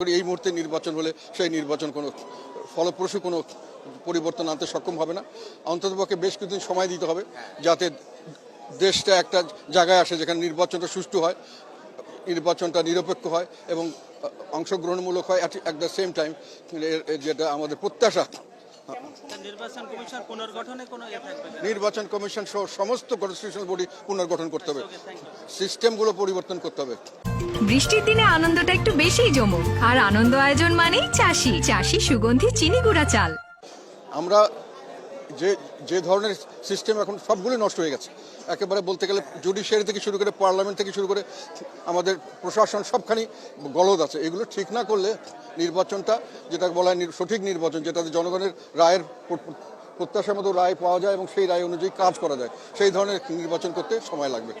এই মুহূর্তে নির্বাচন হলে সেই নির্বাচন কোনো ফলপ্রসূ কোনো পরিবর্তন আনতে সক্ষম হবে না। অন্ততপক্ষে বেশ কিছুদিন সময় দিতে হবে যাতে দেশটা একটা জায়গায় আসে যেখানে নির্বাচনটা সুষ্ঠু হয়, নির্বাচনটা নিরপেক্ষ হয় এবং অংশগ্রহণমূলক হয় অ্যাট দ্য সেম টাইম যেটা আমাদের প্রত্যাশা নির্বাচন কমিশন পুনর্গঠনে কোনো ইয়ে থাকবে না? নির্বাচন কমিশন সহ সমস্ত কনস্টিটিউশন বডি পুনর্গঠন করতে হবে। সিস্টেমগুলো পরিবর্তন করতে হবে। বৃষ্টির দিনে আনন্দটা একটু বেশি জমুক। আর আনন্দ আয়োজন মানেই চাষি। চাষি সুগন্ধি চিনি গুঁড়া চাল। আমরা যে যে ধরনের সিস্টেম এখন সবগুলো নষ্ট হয়ে গেছে। একেবারে বলতে গেলে জুডিশিয়ারি থেকে শুরু করে পার্লামেন্ট থেকে শুরু করে আমাদের প্রশাসন সবখানি গলদ আছে। এগুলো ঠিক না করলে নির্বাচনটা, যেটা বলা হয় সঠিক নির্বাচন, যেটাতে জনগণের রায়ের প্র- প্র- প্রত্যাশার মতো রায় পাওয়া যায় এবং সেই রায় অনুযায়ী কাজ করা যায়। সেই ধরনের নির্বাচন করতে সময় লাগবে।